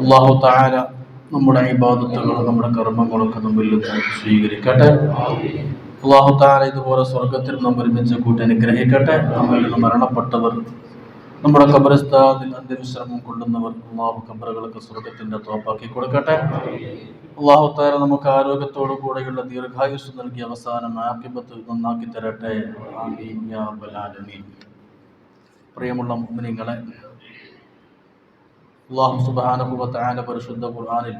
അള്ളാഹു താര നമ്മുടെ ഇബാദത്തുകളും നമ്മുടെ കർമ്മങ്ങളൊക്കെ നമ്മിൽ സ്വീകരിക്കട്ടെ. അള്ളാഹു താര ഇതുപോലെ സ്വർഗത്തിൽ നാം ഒരുമിച്ച് കൂട്ടി അനുഗ്രഹിക്കട്ടെ. നമ്മിൽ നിന്ന് മരണപ്പെട്ടവർ നമ്മുടെ കബറിസ്ഥാനിൽ അന്ത്യവിശ്രമം കൊള്ളുന്നവർ അള്ളാഹു കബറുകളൊക്കെ സ്വർഗത്തിന്റെ തോപ്പാക്കി കൊടുക്കട്ടെ. അള്ളാഹു താര നമുക്ക് ആരോഗ്യത്തോടു കൂടെയുള്ള ദീർഘായുസ് നൽകി അവസാനം ആക്കിബത്ത് നന്നാക്കി തരട്ടെ. പ്രിയമുള്ള മുഅ്മിനീങ്ങളെ അള്ളാഹു സുബാനുഭവത്തായ പരിശുദ്ധ ഖുർആാനിൽ.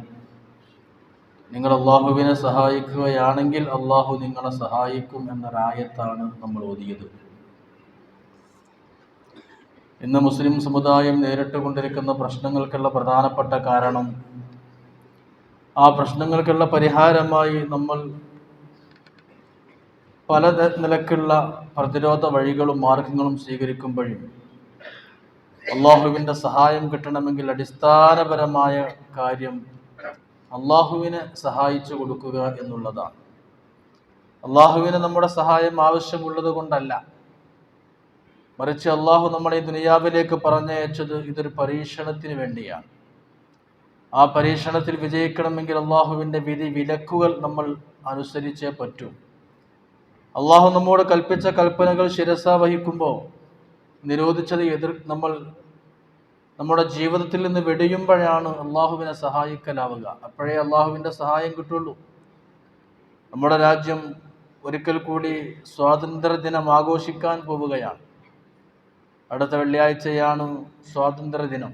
നിങ്ങൾ അള്ളാഹുവിനെ സഹായിക്കുകയാണെങ്കിൽ അള്ളാഹു നിങ്ങളെ സഹായിക്കും എന്നൊരായത്താണ് നമ്മൾ ഓതിയത്. ഇന്ന് മുസ്ലിം സമുദായം നേരിട്ട് കൊണ്ടിരിക്കുന്ന പ്രശ്നങ്ങൾക്കുള്ള പ്രധാനപ്പെട്ട കാരണം ആ പ്രശ്നങ്ങൾക്കുള്ള പരിഹാരമായി നമ്മൾ പല നിലക്കുള്ള പ്രതിരോധ വഴികളും മാർഗങ്ങളും സ്വീകരിക്കുമ്പോഴും അള്ളാഹുവിന്റെ സഹായം കിട്ടണമെങ്കിൽ അടിസ്ഥാനപരമായ കാര്യം അള്ളാഹുവിനെ സഹായിച്ചു കൊടുക്കുക എന്നുള്ളതാണ്. അള്ളാഹുവിന് നമ്മുടെ സഹായം ആവശ്യമുള്ളത് കൊണ്ടല്ല. മറിച്ച് അള്ളാഹു നമ്മളെ ദുനിയാവിലേക്ക് പറഞ്ഞയച്ചത് ഇതൊരു പരീക്ഷണത്തിന് വേണ്ടിയാണ്. ആ പരീക്ഷണത്തിൽ വിജയിക്കണമെങ്കിൽ അള്ളാഹുവിന്റെ വിധി വിലക്കുകൾ നമ്മൾ അനുസരിച്ചേ പറ്റൂ. അള്ളാഹു നമ്മോട് കൽപ്പിച്ച കൽപ്പനകൾ ശിരസ വഹിക്കുമ്പോൾ നിരോധിച്ചത് എതിർ നമ്മൾ നമ്മുടെ ജീവിതത്തിൽ നിന്ന് വെടിയുമ്പോഴാണ് അള്ളാഹുവിനെ സഹായിക്കലാവുക. അപ്പോഴേ അള്ളാഹുവിന്റെ സഹായം കിട്ടുള്ളൂ. നമ്മുടെ രാജ്യം ഒരിക്കൽ കൂടി സ്വാതന്ത്ര്യ ദിനം ആഘോഷിക്കാൻ പോവുകയാണ്. അടുത്ത വെള്ളിയാഴ്ചയാണ് സ്വാതന്ത്ര്യ ദിനം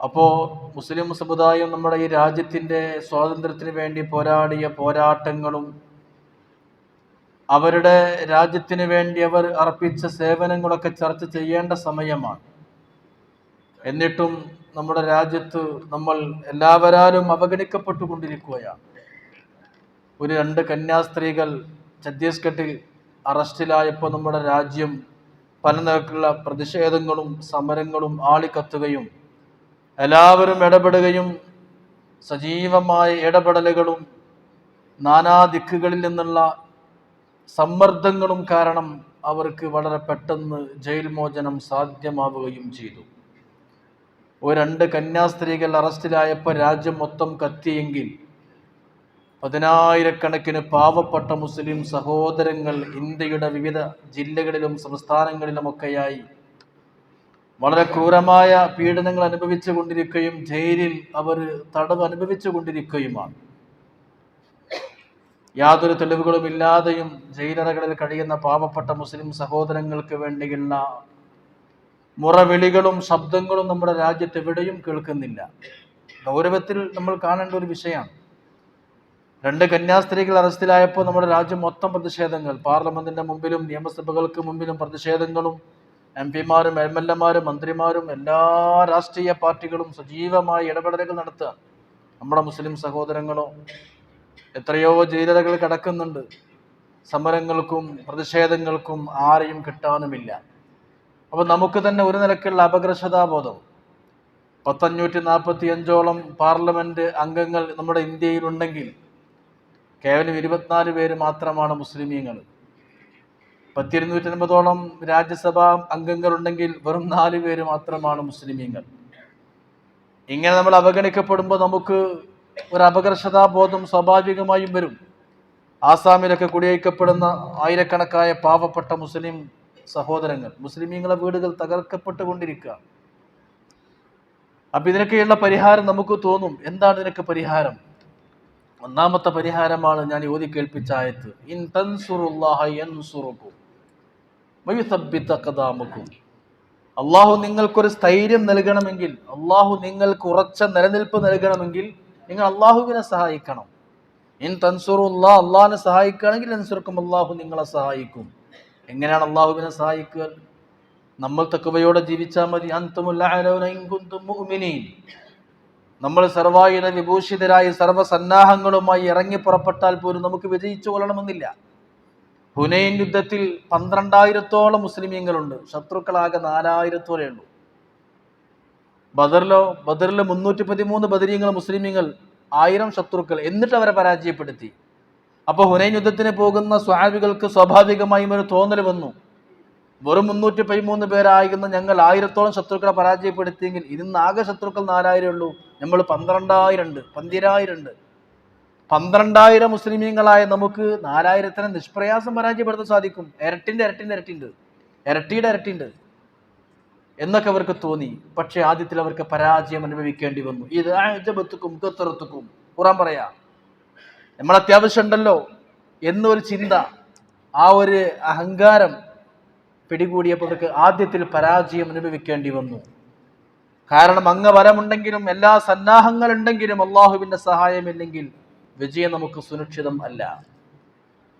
അപ്പോൾ മുസ്ലിം സമുദായം നമ്മുടെ ഈ രാജ്യത്തിന്റെ സ്വാതന്ത്ര്യത്തിന് വേണ്ടി പോരാടിയ പോരാട്ടങ്ങളും അവരുടെ രാജ്യത്തിന് വേണ്ടി അവർ അർപ്പിച്ച സേവനങ്ങളൊക്കെ ചർച്ച ചെയ്യേണ്ട സമയമാണ്. എന്നിട്ടും നമ്മുടെ രാജ്യത്ത് നമ്മൾ എല്ലാവരാലും അവഗണിക്കപ്പെട്ടുകൊണ്ടിരിക്കുകയാണ്. ഒരു രണ്ട് കന്യാസ്ത്രീകൾ ഛത്തീസ്ഗഡിൽ അറസ്റ്റിലായപ്പോൾ നമ്മുടെ രാജ്യം പല നിരക്കുള്ള പ്രതിഷേധങ്ങളും സമരങ്ങളും ആളിക്കത്തുകയും എല്ലാവരും ഇടപെടുകയും സജീവമായ ഇടപെടലുകളും നാനാ ദിക്കുകളിൽ നിന്നുള്ള സമ്മർദ്ദങ്ങളും കാരണം അവർക്ക് വളരെ പെട്ടെന്ന് ജയിൽ മോചനം സാധ്യമാവുകയും ചെയ്തു. ഒരു രണ്ട് കന്യാസ്ത്രീകൾ അറസ്റ്റിലായപ്പോൾ രാജ്യം മൊത്തം കത്തിയെങ്കിൽ പതിനായിരക്കണക്കിന് പാവപ്പെട്ട മുസ്ലിം സഹോദരങ്ങൾ ഇന്ത്യയുടെ വിവിധ ജില്ലകളിലും സംസ്ഥാനങ്ങളിലുമൊക്കെയായി വളരെ ക്രൂരമായ പീഡനങ്ങൾ അനുഭവിച്ചു കൊണ്ടിരിക്കുകയും ജയിലിൽ അവർ തടവ് അനുഭവിച്ചു കൊണ്ടിരിക്കുകയുമാണ് യാതൊരു തെളിവുകളും ഇല്ലാതെയും ജയിലറകളിൽ കഴിയുന്ന പാവപ്പെട്ട മുസ്ലിം സഹോദരങ്ങൾക്ക് വേണ്ടിയുള്ള മുറവിളികളും ശബ്ദങ്ങളും നമ്മുടെ രാജ്യത്ത് എവിടെയും കേൾക്കുന്നില്ല. ഗൗരവത്തിൽ നമ്മൾ കാണേണ്ട ഒരു വിഷയമാണ്. രണ്ട് കന്യാസ്ത്രീകൾ അറസ്റ്റിലായപ്പോൾ നമ്മുടെ രാജ്യം മൊത്തം പ്രതിഷേധങ്ങൾ. പാർലമെന്റിന്റെ മുമ്പിലും നിയമസഭകൾക്ക് മുമ്പിലും പ്രതിഷേധങ്ങളും എം പിമാരും എം എൽ എമാരും മന്ത്രിമാരും എല്ലാ രാഷ്ട്രീയ പാർട്ടികളും സജീവമായി ഇടപെടലുകൾ നടത്തുക. നമ്മുടെ മുസ്ലിം സഹോദരങ്ങളോ എത്രയോ ജയിലറകൾ കിടക്കുന്നുണ്ട്. സമരങ്ങൾക്കും പ്രതിഷേധങ്ങൾക്കും ആരെയും കിട്ടാനുമില്ല. അപ്പോൾ നമുക്ക് തന്നെ ഒരു നിലക്കുള്ള അപകർഷതാബോധം. പത്തഞ്ഞൂറ്റി നാൽപ്പത്തി അഞ്ചോളം പാർലമെന്റ് അംഗങ്ങൾ നമ്മുടെ ഇന്ത്യയിലുണ്ടെങ്കിൽ കേവലം ഇരുപത്തിനാല് പേര് മാത്രമാണ് മുസ്ലിമീങ്ങൾ. പത്തിരുന്നൂറ്റി അൻപതോളം രാജ്യസഭാ അംഗങ്ങളുണ്ടെങ്കിൽ വെറും നാല് പേര് മാത്രമാണ് മുസ്ലിമീങ്ങൾ. ഇങ്ങനെ നമ്മൾ അവഗണിക്കപ്പെടുമ്പോൾ നമുക്ക് ഒരു അപകർഷതാബോധം സ്വാഭാവികമായും വരും. ആസാമിലൊക്കെ കുടിയേക്കപ്പെടുന്ന ആയിരക്കണക്കായ പാവപ്പെട്ട മുസ്ലിം സഹോദരങ്ങൾ മുസ്ലിമീങ്ങളെ വീടുകൾ തകർക്കപ്പെട്ടുകൊണ്ടിരിക്കുക. അപ്പൊ ഇതിനൊക്കെയുള്ള പരിഹാരം നമുക്ക് തോന്നും. എന്താണ് ഇതിനൊക്കെ പരിഹാരം? ഒന്നാമത്തെ പരിഹാരമാണ് ഞാൻ ഓതി കേൾപ്പിച്ച ആയത്ത്. ഇൻ അള്ളാഹു നിങ്ങൾക്കൊരു സ്ഥൈര്യം നൽകണമെങ്കിൽ അള്ളാഹു നിങ്ങൾക്ക് ഉറച്ച നിലനിൽപ്പ് നൽകണമെങ്കിൽ നിങ്ങൾ അള്ളാഹുവിനെ സഹായിക്കണം. ഇൻ തൻസുറുല്ലാ അള്ളാഹിനെ സഹായിക്കുകയാണെങ്കിൽ അനുസരിക്കും അള്ളാഹു നിങ്ങളെ സഹായിക്കും. എങ്ങനെയാണ് അള്ളാഹുവിനെ സഹായിക്കുക? നമ്മൾ തക്കവയോടെ ജീവിച്ചാൽ മതി. അന്തുമുല്ല മുഅ്മിനീൻ. നമ്മൾ സർവായുധ വിഭൂഷിതരായി സർവസന്നാഹങ്ങളുമായി ഇറങ്ങി പുറപ്പെട്ടാൽ പോലും നമുക്ക് വിജയിച്ചു കൊള്ളണമെന്നില്ല. ഹുനൈൻ യുദ്ധത്തിൽ പന്ത്രണ്ടായിരത്തോളം മുസ്ലിമീങ്ങളുണ്ട്. ശത്രുക്കളാകെ നാലായിരത്തോളേ ഉള്ളൂ. ബദറിലോ ബദറിൽ മുന്നൂറ്റി പതിമൂന്ന് ബദരീങ്ങൾ മുസ്ലിമീങ്ങൾ ആയിരം ശത്രുക്കൾ എന്നിട്ട് അവരെ പരാജയപ്പെടുത്തി. അപ്പോൾ ഹുനൈൻ യുദ്ധത്തിന് പോകുന്ന സ്വാഭികൾക്ക് സ്വാഭാവികമായും ഒരു തോന്നൽ വന്നു. വെറും മുന്നൂറ്റി പതിമൂന്ന് പേരായിരുന്ന ഞങ്ങൾ ആയിരത്തോളം ശത്രുക്കളെ പരാജയപ്പെടുത്തിയെങ്കിൽ ഇന്ന് ആകെ ശത്രുക്കൾ നാലായിരം ഉള്ളൂ. നമ്മൾ പന്ത്രണ്ടായിരം ഉണ്ട് പന്തിരായിരം ഉണ്ട് പന്ത്രണ്ടായിരം മുസ്ലിമീങ്ങളായ നമുക്ക് നാലായിരത്തിനെ നിഷ്പ്രയാസം പരാജയപ്പെടുത്താൻ സാധിക്കും. ഇരട്ടിന്റെ ഇരട്ടിന്റെ ഇരട്ടിണ്ട് ഇരട്ടിയുടെ ഇരട്ടിണ്ട് എന്നൊക്കെ അവർക്ക് തോന്നി. പക്ഷെ ആദ്യത്തിൽ അവർക്ക് പരാജയം അനുഭവിക്കേണ്ടി വന്നു. ഇത് ആജബത്തുക്കും കത്തറത്തുക്കും ഖുറാൻ പറയാ നമ്മൾ അത്യാവശ്യം ഉണ്ടല്ലോ എന്നൊരു ചിന്ത ആ ഒരു അഹങ്കാരം പിടികൂടിയപ്പോൾ അവർക്ക് ആദ്യത്തിൽ പരാജയം അനുഭവിക്കേണ്ടി വന്നു. കാരണം അങ്ങ് അംഗബലമുണ്ടെങ്കിലും എല്ലാ സന്നാഹങ്ങളുണ്ടെങ്കിലും അള്ളാഹുവിന്റെ സഹായമില്ലെങ്കിൽ വിജയം നമുക്ക് സുരക്ഷിതം അല്ല.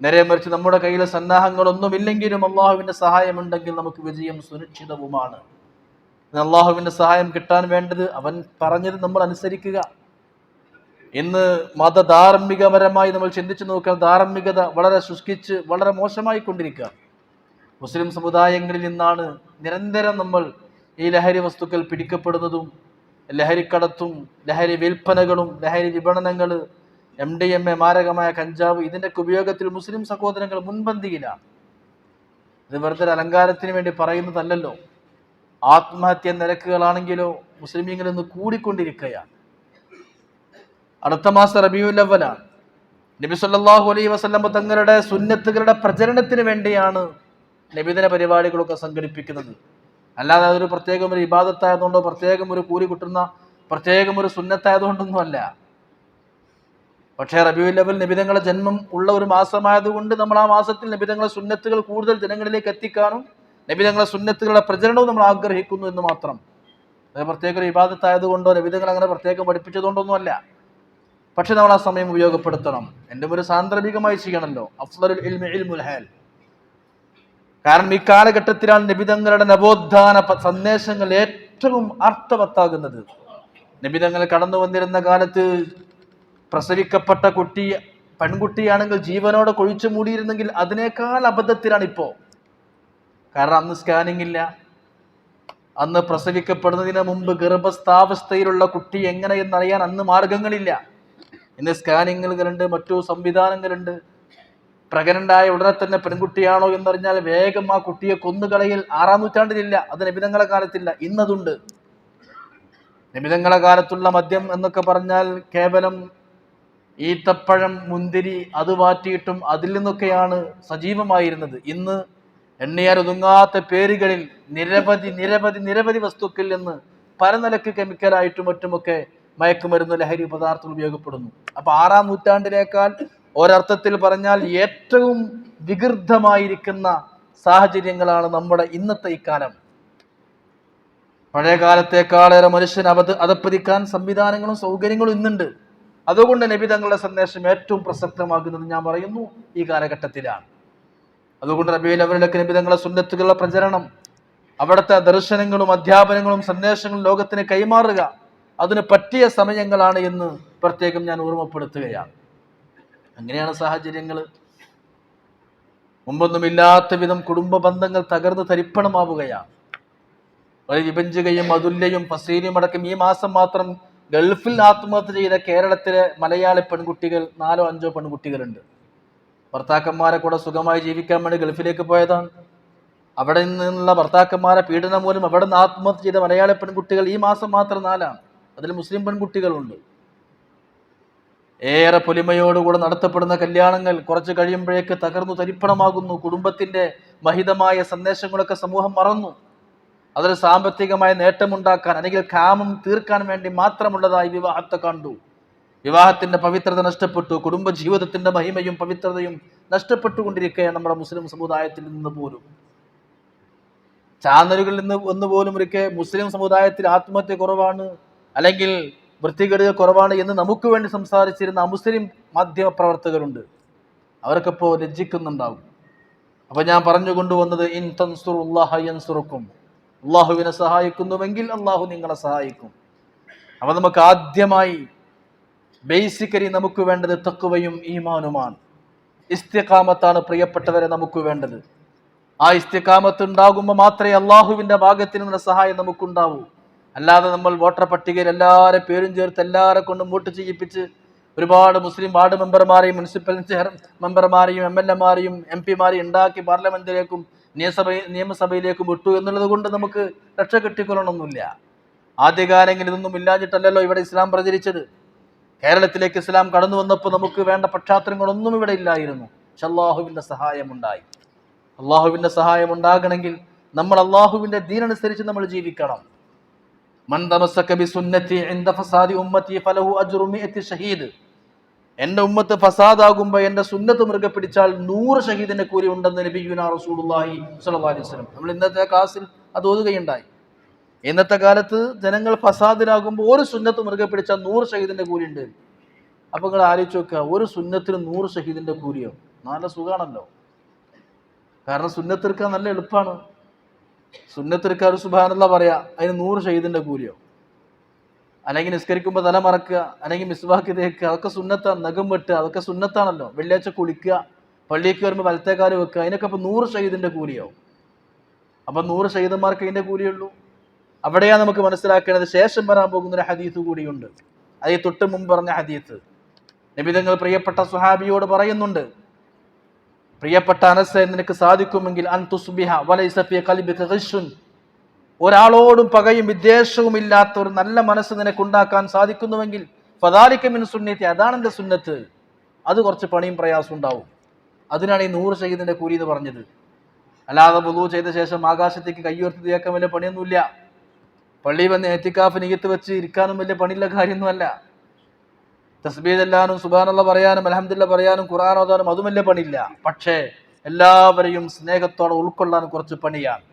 നേരെ മറിച്ച് നമ്മുടെ കയ്യിൽ സന്നാഹങ്ങളൊന്നുമില്ലെങ്കിലും അള്ളാഹുവിന്റെ സഹായമുണ്ടെങ്കിൽ നമുക്ക് വിജയം സുരക്ഷിതവുമാണ്. അള്ളാഹുവിന്റെ സഹായം കിട്ടാൻ വേണ്ടത് അവൻ പറഞ്ഞത് നമ്മൾ അനുസരിക്കുക. ഇന്ന് മതധാർമ്മികപരമായി നമ്മൾ ചിന്തിച്ചു നോക്കുക ധാർമ്മികത വളരെ ശുഷ്കിച്ച് വളരെ മോശമായി കൊണ്ടിരിക്കുക മുസ്ലിം സമുദായങ്ങളിൽ നിന്നാണ് നിരന്തരം നമ്മൾ ഈ ലഹരി വസ്തുക്കൾ പിടിക്കപ്പെടുന്നതും ലഹരിക്കടത്തും ലഹരി വിൽപ്പനകളും ലഹരി വിപണനങ്ങൾ എം ഡി എം എ മാരകമായ കഞ്ചാവ് ഇതിന്റെയൊക്കെ ഉപയോഗത്തിൽ മുസ്ലിം സഹോദരങ്ങൾ മുൻപന്തിയിലാണ്. ഇത് വെറുതെ അലങ്കാരത്തിന് വേണ്ടി പറയുന്നതല്ലല്ലോ. ആത്മഹത്യ നിരക്കുകളാണെങ്കിലോ മുസ്ലിം ലീഗിൽ നിന്ന് കൂടിക്കൊണ്ടിരിക്കുകയാണ്. അടുത്ത മാസം റബിയുല്ലവലാണ് നബി സല്ലല്ലാഹു അലൈഹി വസല്ലം തങ്ങളുടെ സുന്നത്തുകളുടെ പ്രചരണത്തിന് വേണ്ടിയാണ് നബിദിന പരിപാടികളൊക്കെ സംഘടിപ്പിക്കുന്നത്. അല്ലാതെ അതൊരു പ്രത്യേകം ഒരു ഇബാദത്തായതുകൊണ്ടോ പ്രത്യേകം ഒരു കൂലി കിട്ടുന്ന പ്രത്യേകം ഒരു സുന്നത്തായതുകൊണ്ടൊന്നും അല്ല പക്ഷേ റബിയുല്ലവൽ അവൽ നബിതങ്ങളെ ജന്മം ഉള്ള ഒരു മാസമായതുകൊണ്ട് നമ്മൾ ആ മാസത്തിൽ നബിതങ്ങളുടെ സുന്നത്തുകൾ കൂടുതൽ ജനങ്ങളിലേക്ക് എത്തിക്കാനും നബിതങ്ങളെ സുന്നത്തുകളുടെ പ്രചരണവും നമ്മൾ ആഗ്രഹിക്കുന്നു എന്ന് മാത്രം. അത് പ്രത്യേക ഒരു വിവാദത്തായതുകൊണ്ടോ നബിതങ്ങൾ അങ്ങനെ പ്രത്യേകം പഠിപ്പിച്ചതുകൊണ്ടൊന്നും അല്ല പക്ഷെ നമ്മൾ ആ സമയം ഉപയോഗപ്പെടുത്തണം. എന്റെ ഒരു സാന്ദർഭികമായി ചെയ്യണമല്ലോ അഫ്സലുൽ ഇൽമി ഇൽമുൽ കാരണം ഈ കാലഘട്ടത്തിലാണ് നിബിതങ്ങളുടെ നവോത്ഥാന സന്ദേശങ്ങൾ ഏറ്റവും അർത്ഥവത്താകുന്നത്. നിബിതങ്ങൾ കടന്നു വന്നിരുന്ന കാലത്ത് പ്രസവിക്കപ്പെട്ട കുട്ടി പെൺകുട്ടിയാണെങ്കിൽ ജീവനോടെ കൊഴിച്ചു മൂടിയിരുന്നെങ്കിൽ അതിനേക്കാൾ അബദ്ധത്തിലാണ് ഇപ്പോൾ കാരണം അന്ന് സ്കാനിങ് ഇല്ല. അന്ന് പ്രസവിക്കപ്പെടുന്നതിന് മുമ്പ് ഗർഭസ്ഥാവസ്ഥയിലുള്ള കുട്ടി എങ്ങനെയെന്നറിയാൻ അന്ന് മാർഗങ്ങളില്ല. ഇന്ന് സ്കാനിങ്ങുകളുണ്ട് മറ്റു സംവിധാനങ്ങളുണ്ട്. പ്രഗ്നന്റായ ഉടനെ തന്നെ പെൺകുട്ടിയാണോ എന്നറിഞ്ഞാൽ വേഗം ആ കുട്ടിയെ കൊന്നുകളയിൽ ആറാം നൂറ്റാണ്ടിലില്ല. അത് നിബിതങ്ങളെ കാലത്തില്ല. ഇന്നതുണ്ട്. നിബിതങ്ങളെ കാലത്തുള്ള മദ്യം എന്നൊക്കെ പറഞ്ഞാൽ കേവലം ഈത്തപ്പഴം മുന്തിരി അത് മാറ്റിയിട്ടും അതിൽ നിന്നൊക്കെയാണ് സജീവമായിരുന്നത്. ഇന്ന് എണ്ണിയാൽ ഒതുങ്ങാത്ത പേരുകളിൽ നിരവധി നിരവധി നിരവധി വസ്തുക്കളിൽ നിന്ന് പരനിലക്ക് കെമിക്കലായിട്ടും മറ്റുമൊക്കെ മയക്കുമരുന്ന് ലഹരി പദാർത്ഥങ്ങൾ ഉപയോഗപ്പെടുന്നു. അപ്പൊ ആറാം നൂറ്റാണ്ടിനേക്കാൾ ഒരർത്ഥത്തിൽ പറഞ്ഞാൽ ഏറ്റവും വികൃതമായിരിക്കുന്ന സാഹചര്യങ്ങളാണ് നമ്മുടെ ഇന്നത്തെ ഇക്കാലം പഴയ കാലത്തേക്കാളേറെ മനുഷ്യൻ അവത് അതപ്പതിക്കാൻ സംവിധാനങ്ങളും സൗകര്യങ്ങളും ഇന്നുണ്ട്. അതുകൊണ്ട് നബി തങ്ങളുടെ സന്ദേശം ഏറ്റവും പ്രസക്തമാകുന്നത് ഞാൻ പറയുന്നു ഈ കാലഘട്ടത്തിലാണ്. അതുകൊണ്ട് റബിയുൽ അവരിലൊക്കെ നിബിതങ്ങളെ സുന്നത്തുകളുടെ പ്രചരണം അവിടുത്തെ ദർശനങ്ങളും അധ്യാപനങ്ങളും സന്ദേശങ്ങളും ലോകത്തിന് കൈമാറുക അതിന് പറ്റിയ സമയങ്ങളാണ് എന്ന് പ്രത്യേകം ഞാൻ ഓർമ്മപ്പെടുത്തുകയാണ്. അങ്ങനെയാണ് സാഹചര്യങ്ങൾ മുമ്പൊന്നുമില്ലാത്ത വിധം കുടുംബ ബന്ധങ്ങൾ തകർന്ന് തരിപ്പണമാവുകയാണ്. ഒരു വിഭജികയും അതുല്യയും ഫസീലിയും അടക്കം ഈ മാസം മാത്രം ഗൾഫിൽ ആത്മഹത്യ ചെയ്ത കേരളത്തിലെ മലയാളി പെൺകുട്ടികൾ നാലോ അഞ്ചോ പെൺകുട്ടികളുണ്ട്. ഭർത്താക്കന്മാരെ കൂടെ സുഖമായി ജീവിക്കാൻ വേണ്ടി ഗൾഫിലേക്ക് പോയതാണ്. അവിടെ നിന്നുള്ള ഭർത്താക്കന്മാരെ പീഡനം മൂലം അവിടെ നിന്ന് ആത്മഹത്യ ചെയ്ത മലയാളി പെൺകുട്ടികൾ ഈ മാസം മാത്രം നാലാണ്. അതിൽ മുസ്ലിം പെൺകുട്ടികളുണ്ട്. ഏറെ പൊലിമയോടുകൂടെ നടത്തപ്പെടുന്ന കല്യാണങ്ങൾ കുറച്ച് കഴിയുമ്പോഴേക്ക് തകർന്നു തരിപ്പണമാകുന്നു. കുടുംബത്തിന്റെ മഹിതമായ സന്ദേശങ്ങളൊക്കെ സമൂഹം മറന്നു. അതിൽ സാമ്പത്തികമായ നേട്ടമുണ്ടാക്കാൻ അല്ലെങ്കിൽ കാമം തീർക്കാൻ വേണ്ടി മാത്രമുള്ളതായി വിവാഹത്തെ കണ്ടു. വിവാഹത്തിന്റെ പവിത്രത നഷ്ടപ്പെട്ടു കുടുംബ ജീവിതത്തിന്റെ മഹിമയും പവിത്രതയും നഷ്ടപ്പെട്ടുകൊണ്ടിരിക്കുകയാണ് നമ്മുടെ മുസ്ലിം സമുദായത്തിൽ നിന്ന് പോലും. ചാനലുകളിൽ നിന്ന് ഒന്ന് പോലും ഒരിക്കൽ മുസ്ലിം സമുദായത്തിൽ ആത്മഹത്യ കുറവാണ് അല്ലെങ്കിൽ വൃത്തികേടുകൾ കുറവാണ് എന്ന് നമുക്ക് വേണ്ടി സംസാരിച്ചിരുന്ന മുസ്ലിം മാധ്യമ പ്രവർത്തകരുണ്ട് അവർക്കിപ്പോൾ ലജ്ജിക്കുന്നുണ്ടാവും. അപ്പൊ ഞാൻ പറഞ്ഞു കൊണ്ടുവന്നത് ഇൻ തൻസുറുല്ലാഹ യൻസുറുക്കും. അള്ളാഹുവിനെ സഹായിക്കുന്നുവെങ്കിൽ അള്ളാഹു നിങ്ങളെ സഹായിക്കും. അപ്പൊ നമുക്ക് ആദ്യമായി ബേസിക്കലി നമുക്ക് വേണ്ടത് തക്കുവയും ഈമാനുമാണ്. ഇസ്തിഖാമത്താണ് പ്രിയപ്പെട്ടവരെ നമുക്ക് വേണ്ടത്. ആ ഇസ്തിഖാമത്ത് ഉണ്ടാകുമ്പോൾ മാത്രമേ അള്ളാഹുവിന്റെ ഭാഗത്തിൽ നിന്നുള്ള സഹായം നമുക്കുണ്ടാവൂ. അല്ലാതെ നമ്മൾ വോട്ടർ പട്ടികയിൽ എല്ലാവരെ പേരും ചേർത്ത് എല്ലാവരെ കൊണ്ടും വോട്ട് ചെയ്യിപ്പിച്ച് ഒരുപാട് മുസ്ലിം വാർഡ് മെമ്പർമാരെയും മുനിസിപ്പൽ മെമ്പർമാരെയും എം എൽ എമാരെയും എം പിമാരെയും ഉണ്ടാക്കി പാർലമെന്റിലേക്കും നിയമസഭ നിയമസഭയിലേക്കും വിട്ടു എന്നുള്ളത് കൊണ്ട് നമുക്ക് രക്ഷ കിട്ടിക്കൊള്ളണമെന്നില്ല ആദ്യകാലങ്ങളിൽ ഇതൊന്നും ഇല്ലാഞ്ഞിട്ടല്ലല്ലോ ഇവിടെ ഇസ്ലാം പ്രചരിച്ചത്. കേരളത്തിലേക്ക് ഇസ്ലാം കടന്നു വന്നപ്പോൾ നമുക്ക് വേണ്ട പക്ഷാത്രങ്ങളൊന്നും ഇവിടെ ഇല്ലായിരുന്നു. പക്ഷെ അള്ളാഹുവിന്റെ സഹായമുണ്ടായി. അള്ളാഹുവിന്റെ സഹായം ഉണ്ടാകണമെങ്കിൽ നമ്മൾ അള്ളാഹുവിന്റെ ദീനനുസരിച്ച് നമ്മൾ ജീവിക്കണം. ഫസാദി ഉമ്മത്തി ഫസാദ് ഫസാദാകുമ്പോൾ എന്റെ സുന്നത്ത് മുറുകെ പിടിച്ചാൽ നൂറ് ഷഹീദിന്റെ കൂലി ഉണ്ടെന്ന് നബിയുന റസൂലുള്ളാഹി സ്വല്ലല്ലാഹി അലൈഹി വസല്ലം. നമ്മൾ ഇന്നത്തെ ക്ലാസ്സിൽ അത് ഓതുകയുണ്ടായി. ഇന്നത്തെ കാലത്ത് ജനങ്ങൾ ഫസാദിലാകുമ്പോൾ ഒരു സുന്നത്ത് മുറുകെ പിടിച്ചാൽ നൂറ് ഷഹീദിന്റെ കൂലി അപ്പോൾ അപ്പൊ നിങ്ങൾ ആലോചിച്ച് നോക്കുക ഒരു സുന്നത്തിന് നൂറ് ഷഹീദിന്റെ കൂലിയോ? നല്ല സുഖമാണല്ലോ കാരണം സുന്നത്തെടുക്കാൻ നല്ല എളുപ്പമാണ് സുന്നത്തെടുക്കാൻ ഒരു സുബാനല്ല പറയാ അതിന് നൂറ് ഷഹീദിന്റെ കൂലിയോ? അല്ലെങ്കിൽ നിസ്കരിക്കുമ്പോൾ തല മറക്കുക അല്ലെങ്കിൽ മിസ്വാക്ക് തേക്കുക അതൊക്കെ സുന്നത്താണ് നഖം വെട്ടുക അതൊക്കെ സുന്നത്താണല്ലോ. വെള്ളിയാഴ്ച കുളിക്കുക പള്ളിക്ക് വരുമ്പോൾ വലത്തേക്കാൽ വെക്കുക അതിനൊക്കെ ഇപ്പൊ നൂറ് ഷഹീദിന്റെ കൂലിയാവും അപ്പൊ നൂറ് ഷഹീദന്മാർക്ക് അതിന്റെ കൂലിയുള്ളൂ അവിടെയാണ് നമുക്ക് മനസ്സിലാക്കേണ്ടത് ശേഷം വരാൻ പോകുന്ന ഒരു ഹദീസ് കൂടിയുണ്ട്. അതേ തൊട്ട് മുമ്പ് പറഞ്ഞ ഹദീസ്. നബിതങ്ങൾ പ്രിയപ്പെട്ട സുഹാബിയോട് പറയുന്നുണ്ട് പ്രിയപ്പെട്ട അനസ് നിനക്ക് സാധിക്കുമെങ്കിൽ വലൈസഫിയ ഒരാളോടും പകയും വിദ്വേഷവും ഇല്ലാത്ത ഒരു നല്ല മനസ്സ് നിനക്ക് ഉണ്ടാക്കാൻ സാധിക്കുന്നുവെങ്കിൽ ഫദാലിക മിൻ സുന്നത്തി അതാണ് എന്റെ സുന്നത്ത്. അത് കുറച്ച് പണിയും പ്രയാസം ഉണ്ടാവും. അതിനാണ് ഈ നൂറ് ഷഹീദിന്റെ കൂലി എന്ന് പറഞ്ഞത്. അല്ലാതെ വുളു ചെയ്ത ശേഷം ആകാശത്തേക്ക് കയ്യുയർത്തി തേക്കാൻ വലിയ പണിയൊന്നുമില്ല. പള്ളി വന്ന് ഏറ്റിക്കാഫ് നികത്ത് വെച്ച് ഇരിക്കാനും വലിയ പണിയുള്ള കാര്യമൊന്നുമല്ല. തസ്ബീദ് എല്ലാനും സുബാനുള്ള പറയാനും അലഹമില്ല പറയാനും ഖുറാൻ ഓതാനും അതും വലിയ പണിയില്ല. പക്ഷേ എല്ലാവരെയും സ്നേഹത്തോടെ ഉൾക്കൊള്ളാൻ കുറച്ച് പണിയാണ്.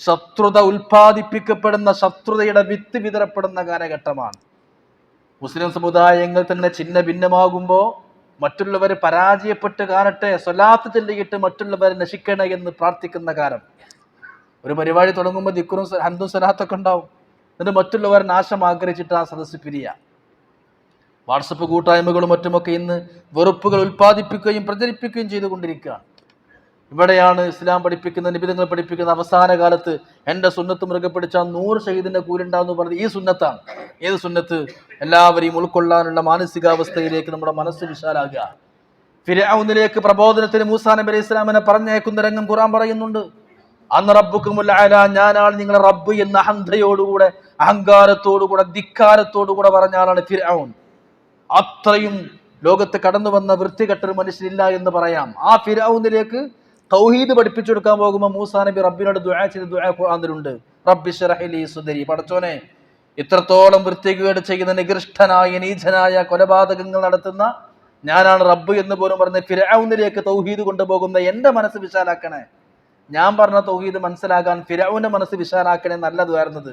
ശത്രുത ഉൽപ്പാദിപ്പിക്കപ്പെടുന്ന ശത്രുതയുടെ വിത്ത് വിതരപ്പെടുന്ന കാലഘട്ടമാണ്. മുസ്ലിം സമുദായങ്ങൾ തന്നെ ചിഹ്ന ഭിന്നമാകുമ്പോൾ മറ്റുള്ളവർ പരാജയപ്പെട്ട് കാണട്ടെ സ്വലാത്ത് ചെല്ലിയിട്ട് മറ്റുള്ളവരെ നശിക്കണേ എന്ന് പ്രാർത്ഥിക്കുന്ന കാലം. ഒരു പരിപാടി തുടങ്ങുമ്പോൾ ദിക്കുറും ഹന്തും സ്വലാത്തൊക്കെ ഉണ്ടാവും. എന്നിട്ട് മറ്റുള്ളവർ നാശം ആഗ്രഹിച്ചിട്ട് ആ സദസ്സ് പിരിയ. വാട്സപ്പ് കൂട്ടായ്മകളും മറ്റുമൊക്കെ ഇന്ന് വെറുപ്പുകൾ ഉൽപ്പാദിപ്പിക്കുകയും പ്രചരിപ്പിക്കുകയും ചെയ്തുകൊണ്ടിരിക്കുകയാണ്. ഇവിടെയാണ് ഇസ്ലാം പഠിപ്പിക്കുന്ന നിബിധങ്ങൾ പഠിപ്പിക്കുന്ന അവസാന കാലത്ത് എന്റെ സുന്നത്ത് മുറുകെ നൂറ് ഷഹീദിന്റെ കൂലുണ്ടാന്ന് പറഞ്ഞത് ഈ സുന്നത്താണ്. ഏത് സുന്നത്ത്? എല്ലാവരെയും ഉൾക്കൊള്ളാനുള്ള മാനസികാവസ്ഥയിലേക്ക് നമ്മുടെ മനസ്സ് വിശാലാകുക. ഫിരാവുന്നിലേക്ക് പ്രബോധനത്തിന് മൂസാ നബി അലൈഹി ഇസ്ലാമിനെ പറഞ്ഞേക്കുന്ന രംഗം ഖുറാൻ പറയുന്നുണ്ട്. അന്ന് റബ്ബുക്കുമുല്ല ഞാനാണ് നിങ്ങളെ റബ്ബ് എന്ന അഹന്തയോടുകൂടെ അഹങ്കാരത്തോടുകൂടെ ധിക്കാരത്തോടുകൂടെ പറഞ്ഞ ആളാണ് ഫിരൗൻ അത്രയും ലോകത്ത് കടന്നു വന്ന വൃത്തികെട്ടൊരു മനുഷ്യനില്ല എന്ന് പറയാം. ആ ഫിരൗനിലേക്ക് തൗഹീദ് പഠിപ്പിച്ചു കൊടുക്കാൻ പോകുമ്പോൾ മൂസാ നബി റബ്ബിനോട് ദുആ ചെയ്ത ദുആ റബ്ബി ഷ്റഹ്ലി സുദരി. പടച്ചോനെ ഇത്രത്തോളം വൃത്തികേട് ചെയ്യുന്ന നികൃഷ്ടനായ നീചനായ കൊലപാതകങ്ങൾ നടത്തുന്ന ഞാനാണ് റബ്ബ് എന്ന് പോലും പറഞ്ഞ ഫിരൗനിലേക്ക് തൗഹീദ് കൊണ്ടുപോകുന്ന എന്റെ മനസ്സ് വിശാലാക്കണേ. ഞാൻ പറഞ്ഞ തൗഹീദ് മനസ്സിലാക്കാൻ ഫിരൗന്റെ മനസ്സ് വിശാലാക്കണേ നല്ലത് വരുന്നത്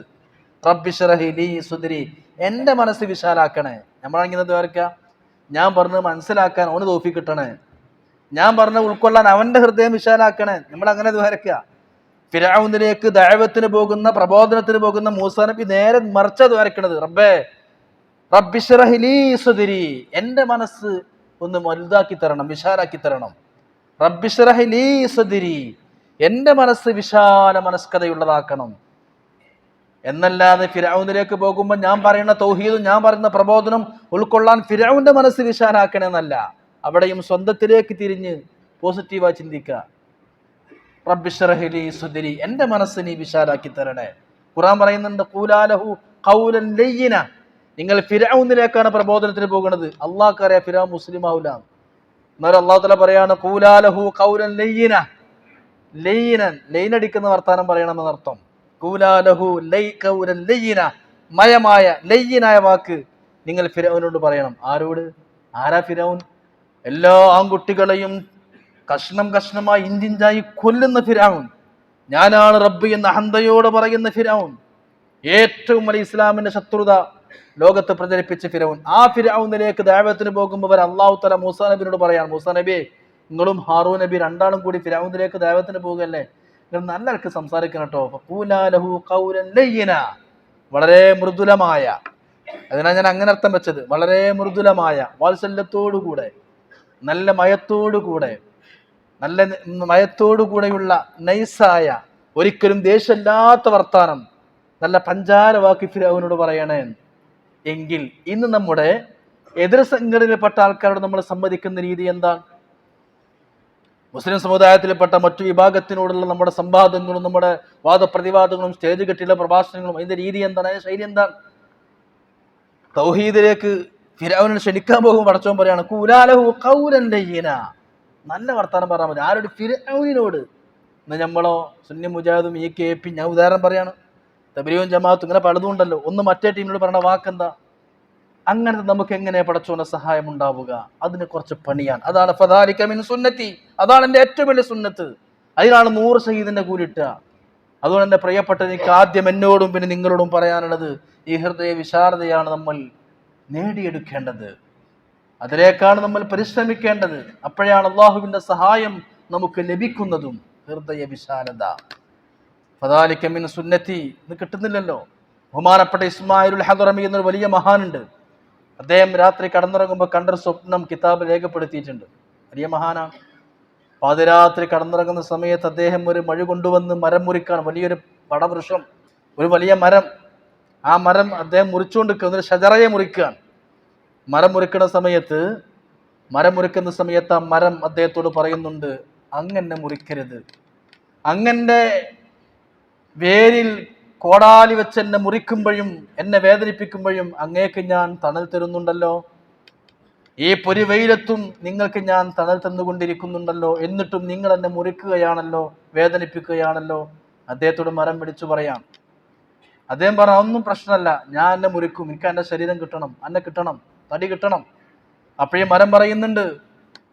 റബ്ബി ഷ്റഹ്ലി സുദരി. എന്റെ മനസ്സ് വിശാലാക്കണേ. നമ്മളാണെങ്കിൽ ദ്വാരക്ക ഞാൻ പറഞ്ഞ് മനസ്സിലാക്കാൻ അവന് തോഫി കിട്ടണേ. ഞാൻ പറഞ്ഞ് ഉൾക്കൊള്ളാൻ അവന്റെ ഹൃദയം വിശാലാക്കണേ. നമ്മൾ അങ്ങനെ ദ്വാരക്ക ഫിരാവുന്നിലേക്ക് ദൈവത്തിന് പോകുന്ന പ്രബോധനത്തിന് പോകുന്ന മൂസാനബി നേരെ മറിച്ച ദ്വാരക്കണത് റബ്ബേ റബ്ബിഷ്റഹിലി എന്റെ മനസ്സ് ഒന്ന് വലുതാക്കി തരണം വിശാലാക്കി തരണം. റബ്ബിഷ്റഹിലി എന്റെ മനസ്സ് വിശാല മനസ്കതയുള്ളതാക്കണം. എന്നല്ലാതെ ഫിരൗനിലേക്ക് പോകുമ്പോൾ ഞാൻ പറയുന്ന തൗഹീദും ഞാൻ പറയുന്ന പ്രബോധനം ഉൾക്കൊള്ളാൻ ഫിരൗന്റെ മനസ്സ് വിശാലാക്കണമെന്നല്ല അവിടെയും സ്വന്തത്തിലേക്ക് തിരിഞ്ഞ് പോസിറ്റീവായി ചിന്തിക്കുക റബ്ബിഷറഹലി സുദരി എന്റെ മനസ്സ് നീ വിശാലാക്കി തരണേ. ഖുറാൻ പറയുന്നുണ്ട് കൂലാലഹു കൗലൻ ലയ്യന. നിങ്ങൾ ഫിരാവുന്നിലേക്കാണ് പ്രബോധനത്തിന് പോകുന്നത്. അള്ളാഹ്ക്കറിയാം ഫിരാ മുസ്ലിം ആവില്ല എന്നാലും അള്ളാഹു തല പറയാണ് കൂലാലഹു കൗലൻ ലയ്യന. ലയ്യനൻ ലൈനടിക്കുന്ന വർത്താനം പറയണമെന്ന് അർത്ഥം കൂലാലഹു ലൈ കൗരൻ ലയ്യന മയമായ ലയ്യനായ വാക്ക് നിങ്ങൾ ഫിരൗനോട് പറയണം. ആരോട്? ആരാ ഫിരൗൻ? എല്ലാ ആൺകുട്ടികളെയും കഷ്ണം കഷ്ണമായി ഇഞ്ചിഞ്ചായി കൊല്ലുന്ന ഫിരൗൻ. ഞാനാണ് റബ്ബ് എന്ന അഹന്തയോട് പറയുന്ന ഫിരൗൻ. ഏറ്റവും വലിയ ഇസ്ലാമിന്റെ ശത്രുത ലോകത്ത് പ്രചരിപ്പിച്ച ഫിരൗൻ. ആ ഫിരൗനിലേക്ക് ദൈവത്തിന് പോകുമ്പോൾ അള്ളാഹു തല മൂസാ നബിനോട് പറയാണ് മൂസാ നബി നിങ്ങളും ഹാറൂ നബി രണ്ടാളും കൂടി ഫിരൗനിലേക്ക് ദൈവത്തിന് പോകുകയല്ലേ നിങ്ങൾ നല്ല ഇടയ്ക്ക് സംസാരിക്കണം കേട്ടോ. വളരെ മൃദുലമായ. അതിനാ ഞാൻ അങ്ങനെ അർത്ഥം വെച്ചത്. വളരെ മൃദുലമായ വാത്സല്യത്തോടുകൂടെ നല്ല മയത്തോടുകൂടെ നല്ല മയത്തോടുകൂടെയുള്ള നൈസായ ഒരിക്കലും ദേഷ്യമില്ലാത്ത വർത്താനം നല്ല പഞ്ചാര വാക്കി ഫിരാവിനോട് പറയണേ. എങ്കിൽ ഇന്ന് നമ്മുടെ എതിർ സംഘടനയിൽപ്പെട്ട ആൾക്കാരോട് നമ്മൾ സംവദിക്കുന്ന രീതി എന്താണ്? മുസ്ലിം സമുദായത്തിൽപ്പെട്ട മറ്റു വിഭാഗത്തിനോടുള്ള നമ്മുടെ സംവാദങ്ങളും നമ്മുടെ വാദപ്രതിവാദങ്ങളും സ്റ്റേജ് കെട്ടിയുള്ള പ്രഭാഷണങ്ങളും അതിന്റെ രീതി എന്താണ് അതിന്റെ ശൈലി എന്താണ്? തൗഹീദിലേക്ക് ഫിരാവിനെ ക്ഷണിക്കാൻ പോകും പടച്ചോൻ പറയാണ് കൂലാലഹു കൗലൻ ലയ്യന നല്ല വർത്താനം പറഞ്ഞാൽ മതി. ആരോട്? ഫിരാവിനോട് ഇന്ന് നമ്മളോ സുന്നി മുജാദും ഇ കെ പി ഞാൻ ഉദാഹരണം പറയാണ് തബരിയും ജമാഅത്തും ഇങ്ങനെ പലതും ഉണ്ടല്ലോ. ഒന്ന് മറ്റേ ടീമിനോട് പറഞ്ഞ വാക്കെന്താ? അങ്ങനത്തെ നമുക്ക് എങ്ങനെ പടച്ചോന്റെ സഹായം ഉണ്ടാവുക? അതിന് കുറച്ച് പണിയാണ്. അതാണ് ഫദാലിക മിൻ സുന്നത്തി. അതാണ് എന്റെ ഏറ്റവും വലിയ സുന്നത്ത്. അതിനാണ് നൂറ് ഷഹീദിന്റെ കൂലിട്ടുക അതുകൊണ്ട് എന്റെ പ്രിയപ്പെട്ട എനിക്ക് ആദ്യം എന്നോടും പിന്നെ നിങ്ങളോടും പറയാനുള്ളത് ഈ ഹൃദയ വിശാലതയാണ് നമ്മൾ നേടിയെടുക്കേണ്ടത്. അതിലേക്കാണ് നമ്മൾ പരിശ്രമിക്കേണ്ടത്. അപ്പോഴാണ് അള്ളാഹുവിന്റെ സഹായം നമുക്ക് ലഭിക്കുന്നതും ഹൃദയ വിശാലത. ഫദാലിക മിൻ സുന്നത്തി. ഇത് കിട്ടുന്നില്ലല്ലോ. ബഹുമാനപ്പെട്ട ഇസ്മായിൽ ഹദറമി എന്നൊരു വലിയ മഹാനുണ്ട്. അദ്ദേഹം രാത്രി കടന്നിറങ്ങുമ്പോൾ കണ്ട സ്വപ്നം കിതാബ് രേഖപ്പെടുത്തിയിട്ടുണ്ട്. വലിയ മഹാനാണ്. പാതിരാത്രി കടന്നിറങ്ങുന്ന സമയത്ത് അദ്ദേഹം ഒരു മഴ കൊണ്ടുവന്ന് മരം മുറിക്കാണ് വലിയൊരു പടവൃക്ഷം ഒരു വലിയ മരം. ആ മരം അദ്ദേഹം മുറിച്ചുകൊണ്ട് ഒരു ഷജറയെ മുറിക്കുകയാണ്. മരം മുറിക്കുന്ന സമയത്ത് മരം മുറിക്കുന്ന സമയത്ത് ആ മരം അദ്ദേഹത്തോട് പറയുന്നുണ്ട് അങ്ങനെ മുറിക്കരുത്. അങ്ങനെ വേരിൽ കോടാലി വെച്ച് എന്നെ മുറിക്കുമ്പോഴും എന്നെ വേദനിപ്പിക്കുമ്പോഴും അങ്ങേക്ക് ഞാൻ തണൽ തരുന്നുണ്ടല്ലോ. ഈ പൊരി വെയിലത്തും നിങ്ങൾക്ക് ഞാൻ തണൽ തന്നുകൊണ്ടിരിക്കുന്നുണ്ടല്ലോ. എന്നിട്ടും നിങ്ങൾ എന്നെ മുറിക്കുകയാണല്ലോ വേദനിപ്പിക്കുകയാണല്ലോ. അദ്ദേഹത്തോട് മരം പിടിച്ചു പറയാം. അദ്ദേഹം പറഞ്ഞ ഒന്നും പ്രശ്നമല്ല. ഞാൻ എന്നെ മുറിക്കും. എനിക്ക് എന്റെ ശരീരം കിട്ടണം. എന്നെ കിട്ടണം. തടി കിട്ടണം. അപ്പോഴും മരം പറയുന്നുണ്ട്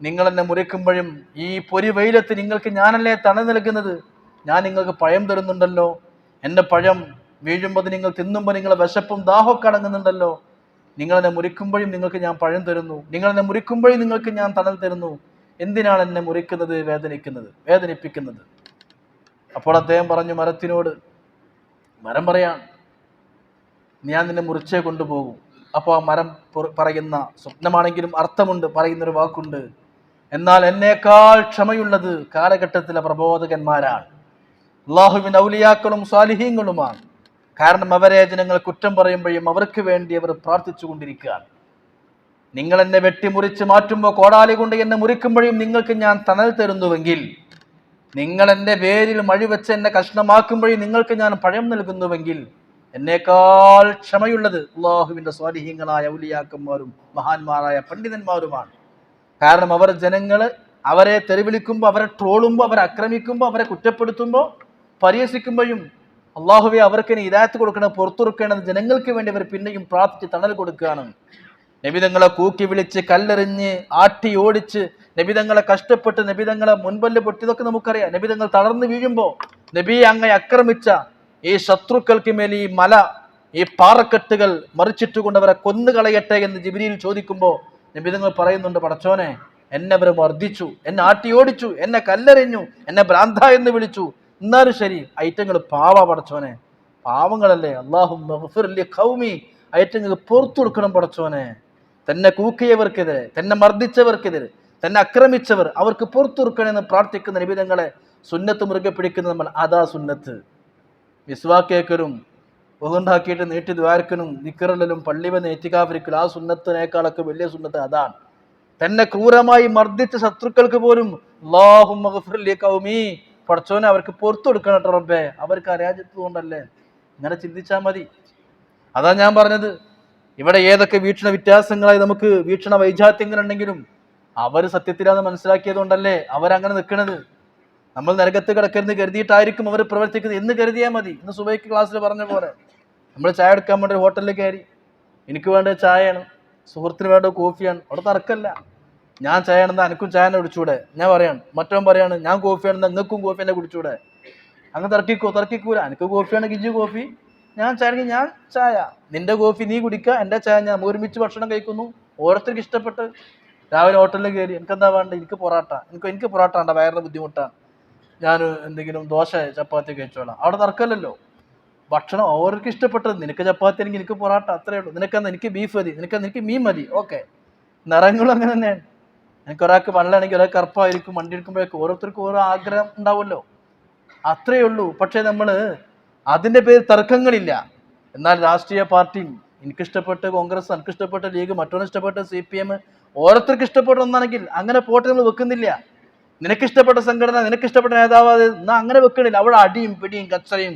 നിങ്ങൾ എന്നെ മുറിക്കുമ്പോഴും ഈ പൊരി വെയിലത്ത് നിങ്ങൾക്ക് ഞാനല്ലേ തണൽ നൽകുന്നത്? ഞാൻ നിങ്ങൾക്ക് പഴം തരുന്നുണ്ടല്ലോ. എന്റെ പഴം വീഴുമ്പോൾ നിങ്ങൾ തിന്നുമ്പോൾ നിങ്ങളെ വിശപ്പും ദാഹമൊക്കെ അടങ്ങുന്നുണ്ടല്ലോ. നിങ്ങളെന്നെ മുറിക്കുമ്പോഴും നിങ്ങൾക്ക് ഞാൻ പഴം തരുന്നു. നിങ്ങളെന്നെ മുറിക്കുമ്പോഴും നിങ്ങൾക്ക് ഞാൻ തണൽ തരുന്നു. എന്തിനാണ് എന്നെ മുറിക്കുന്നത് വേദനിക്കുന്നത് വേദനിപ്പിക്കുന്നത്? അപ്പോൾ അദ്ദേഹം പറഞ്ഞു മരത്തിനോട് മരം പറയാൻ ഞാൻ നിന്നെ മുറിച്ചേ കൊണ്ടുപോകും. അപ്പോൾ ആ മരം പറയുന്ന സ്വപ്നമാണെങ്കിലും അർത്ഥമുണ്ട് പറയുന്നൊരു വാക്കുണ്ട്. എന്നാൽ എന്നേക്കാൾ ക്ഷമയുള്ളത് കാലഘട്ടത്തിലെ പ്രബോധകന്മാരാണ്. അള്ളാഹുവിൻ ഔലിയാക്കളും സ്വാലിഹീങ്ങളുമാണ് കാരണം അവരെ ജനങ്ങൾ കുറ്റം പറയുമ്പോഴും അവർക്ക് വേണ്ടി അവർ പ്രാർത്ഥിച്ചു കൊണ്ടിരിക്കുകയാണ്. നിങ്ങൾ എന്നെ വെട്ടിമുറിച്ച് മാറ്റുമ്പോൾ കോടാലി കൊണ്ട് എന്നെ മുറിക്കുമ്പോഴും നിങ്ങൾക്ക് ഞാൻ തണൽ തരുന്നുവെങ്കിൽ നിങ്ങൾ എന്റെ പേരിൽ മഴ വെച്ച് എന്നെ കഷ്ണമാക്കുമ്പോഴും നിങ്ങൾക്ക് ഞാൻ പഴം നൽകുന്നുവെങ്കിൽ എന്നേക്കാൾ ക്ഷമയുള്ളത് അള്ളാഹുവിന്റെ സ്വാലിഹീങ്ങളായ ഔലിയാക്കന്മാരും മഹാന്മാരായ പണ്ഡിതന്മാരുമാണ്. കാരണം അവർ ജനങ്ങൾ അവരെ തെരുവിളിക്കുമ്പോൾ അവരെ ട്രോളുമ്പോൾ അവരെ ആക്രമിക്കുമ്പോൾ അവരെ കുറ്റപ്പെടുത്തുമ്പോൾ പരിഹസിക്കുമ്പോഴും അള്ളാഹുവെ അവർക്ക് ഇനി ഇതായത്ത് കൊടുക്കണം പുറത്തുറുക്കണം ജനങ്ങൾക്ക് വേണ്ടി അവർ പിന്നെയും പ്രാർത്ഥിച്ച് തണൽ കൊടുക്കുകയാണ്. നബിതങ്ങളെ കൂക്കി വിളിച്ച് കല്ലെറിഞ്ഞ് ആട്ടി ഓടിച്ച് നബിതങ്ങളെ കഷ്ടപ്പെട്ട് നബിതങ്ങളെ മുൻപല്ല് പൊട്ടി ഇതൊക്കെ നമുക്കറിയാം. നബിതങ്ങൾ തളർന്നു വീഴുമ്പോൾ നബിയെ അങ്ങെ ആക്രമിച്ച ഈ ശത്രുക്കൾക്ക് മേൽ ഈ മല ഈ പാറക്കെട്ടുകൾ മറിച്ചിട്ടുകൊണ്ട് അവരെ കൊന്നുകളയട്ടെ എന്ന് ജിബിരിയിൽ ചോദിക്കുമ്പോൾ നബിതങ്ങൾ പറയുന്നുണ്ട് പടച്ചോനെ എന്നെ അവർ മർദ്ദിച്ചു എന്നെ ആട്ടി ഓടിച്ചു എന്നെ കല്ലെറിഞ്ഞു എന്നെ ഭ്രാന്ത എന്ന് വിളിച്ചു എന്നാലും ശരി ഐറ്റങ്ങൾ പാവ പടച്ചോനെ. പാവങ്ങളല്ലേ. അള്ളാഹു ഖൗമി. ഐറ്റങ്ങൾക്ക് പുറത്തു കൊടുക്കണം പടച്ചോനെ. തന്നെ കൂക്കിയവർക്കെതിരെ തന്നെ മർദ്ദിച്ചവർക്കെതിരെ തന്നെ ആക്രമിച്ചവർ അവർക്ക് പുറത്തു കൊടുക്കണമെന്ന് പ്രാർത്ഥിക്കുന്ന നിബിധങ്ങളെ സുന്നത്ത് മുറുകെ പിടിക്കുന്ന നമ്മൾ അതാ സുന്നത്ത്. വിസ്വാക്കേക്കലും ബഹുണ്ടാക്കിയിട്ട് നീട്ടി ദ്വാരക്കനും നിക്കറലും പള്ളിവന്ന് എത്തിക്കാഫരിക്കലും ആ സുന്നത്തിനേക്കാളൊക്കെ വലിയ സുന്നത്ത് അതാണ്. തന്നെ ക്രൂരമായി മർദ്ദിച്ച ശത്രുക്കൾക്ക് പോലും പടച്ചോനെ അവർക്ക് പുറത്തു കൊടുക്കണം കേട്ടോ റബ്ബേ. അവർക്ക് അരാജ്യത്വം കൊണ്ടല്ലേ? ഇങ്ങനെ ചിന്തിച്ചാൽ മതി. അതാ ഞാൻ പറഞ്ഞത്. ഇവിടെ ഏതൊക്കെ വീക്ഷണ വ്യത്യാസങ്ങളായി നമുക്ക് വീക്ഷണ വൈജാത്യങ്ങൾ ഉണ്ടെങ്കിലും അവർ സത്യത്തിലാന്ന് മനസ്സിലാക്കിയത് കൊണ്ടല്ലേ അവരങ്ങനെ നിൽക്കണത് നമ്മൾ നരകത്ത് കിടക്കരുന്ന് കരുതിയിട്ടായിരിക്കും അവർ പ്രവർത്തിക്കുന്നത് എന്ന് കരുതിയാൽ മതി. ഇന്ന് സുബൈക്ക് ക്ലാസ്സിൽ പറഞ്ഞ പോലെ. നമ്മൾ ചായ എടുക്കാൻ വേണ്ടി ഒരു ഹോട്ടലിൽ കയറി. എനിക്ക് വേണ്ട ചായയാണ്. സുഹൃത്തിന് വേണ്ട കോഫിയാണ്. അവിടെ തർക്കമല്ല ഞാൻ ചായ ആണെന്ന് എനിക്കും ചായനെ കുടിച്ചൂടെ. ഞാൻ പറയാണ് മറ്റവൻ പറയാണ് ഞാൻ കോഫി ആണെന്ന് നിങ്ങൾക്കും കോഫി തന്നെ കുടിച്ചൂടെ. അങ്ങ് തർക്കിക്കോ തർക്കിക്കൂല എനിക്ക് കോഫിയാണെങ്കിൽ ഇജ്ജ് കോഫി. ഞാൻ ചായ ഞാൻ ചായ. നിന്റെ കോഫി നീ കുടിക്കുക എന്റെ ചായ ഞാൻ. ഒരുമിച്ച് ഭക്ഷണം കഴിക്കുന്നു. ഓരോരുത്തർക്ക് ഇഷ്ടപ്പെട്ട് രാവിലെ ഹോട്ടലിൽ കയറി എനിക്കെന്താ വേണ്ട? എനിക്ക് പൊറാട്ട. എനിക്ക് എനിക്ക് പൊറാട്ട വേണ്ട. വയറിന് ബുദ്ധിമുട്ടാണ്. ഞാൻ എന്തെങ്കിലും ദോശ ചപ്പാത്തി കഴിച്ചോളാം. അവിടെ തർക്കമല്ലല്ലോ ഭക്ഷണം ഓരോർക്ക് ഇഷ്ടപ്പെട്ടത്. നിനക്ക് ചപ്പാത്തി എനിക്ക് എനിക്ക് പൊറാട്ട അത്രേ ഉള്ളൂ. നിനക്കെന്താ? എനിക്ക് ബീഫ് മതി. നിനക്കെന്താ? എനിക്ക് മീൻ മതി. ഓക്കെ നിറങ്ങളും അങ്ങനെ തന്നെയാണ്. എനിക്ക് ഒരാൾക്ക് വെള്ളമാണെങ്കിൽ ഒരാൾക്ക് കറുപ്പായിരിക്കും വണ്ടി എടുക്കുമ്പോഴേക്കും ഓരോരുത്തർക്കും ഓരോ ആഗ്രഹം ഉണ്ടാവുമല്ലോ. അത്രയേ ഉള്ളൂ. പക്ഷേ നമ്മൾ അതിന്റെ പേര് തർക്കങ്ങളില്ല. എന്നാൽ രാഷ്ട്രീയ പാർട്ടിയും എനിക്കിഷ്ടപ്പെട്ട് കോൺഗ്രസ് എനിക്കിഷ്ടപ്പെട്ട ലീഗ് മറ്റൊന്ന് ഇഷ്ടപ്പെട്ട സി പി എം ഓരോരുത്തർക്ക് ഇഷ്ടപ്പെട്ട ഒന്നാണെങ്കിൽ അങ്ങനെ പോട്ട് നമ്മൾ വെക്കുന്നില്ല. നിനക്കിഷ്ടപ്പെട്ട സംഘടന നിനക്കിഷ്ടപ്പെട്ട നേതാവ് എന്നാൽ എന്നാ അങ്ങനെ വെക്കണില്ല. അവിടെ അടിയും പിടിയും കച്ചറയും